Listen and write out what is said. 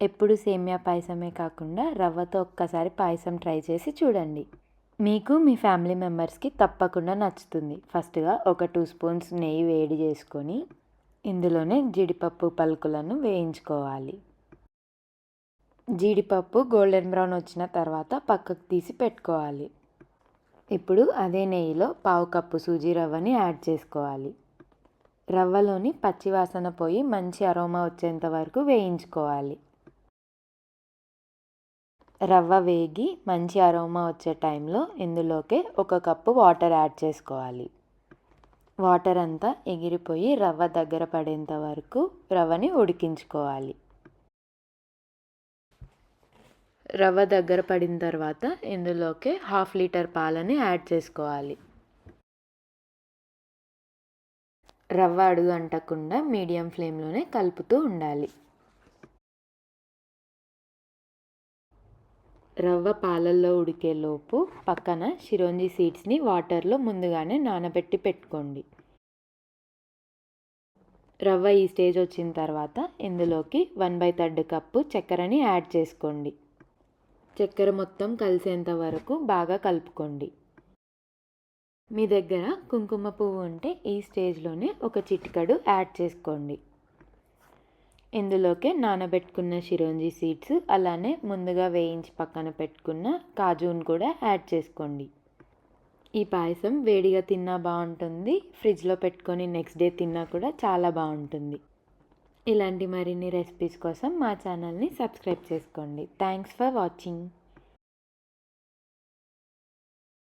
ఎప్పుడు సేమియా పాయసమే కాకుండా రవ్వతో ఒక్కసారి పాయసం ట్రై చేసి చూడండి. మీకు మీ ఫ్యామిలీ మెంబర్స్కి తప్పకుండా నచ్చుతుంది. ఫస్ట్గా ఒక టూ స్పూన్స్ నెయ్యి వేడి చేసుకొని ఇందులోనే జీడిపప్పు పలుకులను వేయించుకోవాలి. జీడిపప్పు గోల్డెన్ బ్రౌన్ వచ్చిన తర్వాత పక్కకు తీసి పెట్టుకోవాలి. ఇప్పుడు అదే నెయ్యిలో పావు కప్పు సూజీ రవ్వని యాడ్ చేసుకోవాలి. రవ్వలోని పచ్చివాసన పోయి మంచి అరోమా వచ్చేంత వరకు వేయించుకోవాలి. రవ్వ వేగి మంచి అరోమా వచ్చే టైంలో ఇందులోకి ఒక కప్పు వాటర్ యాడ్ చేసుకోవాలి. వాటర్ అంతా ఎగిరిపోయి రవ్వ దగ్గర పడేంత వరకు రవ్వని ఉడికించుకోవాలి. రవ్వ దగ్గర పడిన తర్వాత ఇందులోకి హాఫ్ లీటర్ పాలని యాడ్ చేసుకోవాలి. రవ్వ అడుగు అంటకుండా మీడియం ఫ్లేమ్లోనే కలుపుతూ ఉండాలి. రవ్వ పాలల్లో ఉడికేలోపు పక్కన షిరోంజి సీడ్స్ని వాటర్లో ముందుగానే నానబెట్టి పెట్టుకోండి. రవ్వ ఈ స్టేజ్ వచ్చిన తర్వాత ఇందులోకి వన్ బై థర్డ్ కప్పు చక్కెరని యాడ్ చేసుకోండి. చక్కెర మొత్తం కలిసేంత వరకు బాగా కలుపుకోండి. మీ దగ్గర కుంకుమ పువ్వు ఉంటే ఈ స్టేజ్లోనే ఒక చిటికడు యాడ్ చేసుకోండి. ఇందులోకి నానబెట్టుకున్న షిరోంజి సీడ్స్ అలానే ముందుగా వేయించి పక్కన పెట్టుకున్న కాజును కూడా యాడ్ చేసుకోండి. ఈ పాయసం వేడిగా తిన్నా బాగుంటుంది. ఫ్రిడ్జ్లో పెట్టుకొని నెక్స్ట్ డే తిన్నా కూడా చాలా బాగుంటుంది. ఇలాంటి మరిన్ని రెసిపీస్ కోసం మా ఛానల్ని సబ్స్క్రైబ్ చేసుకోండి. Thanks for watching.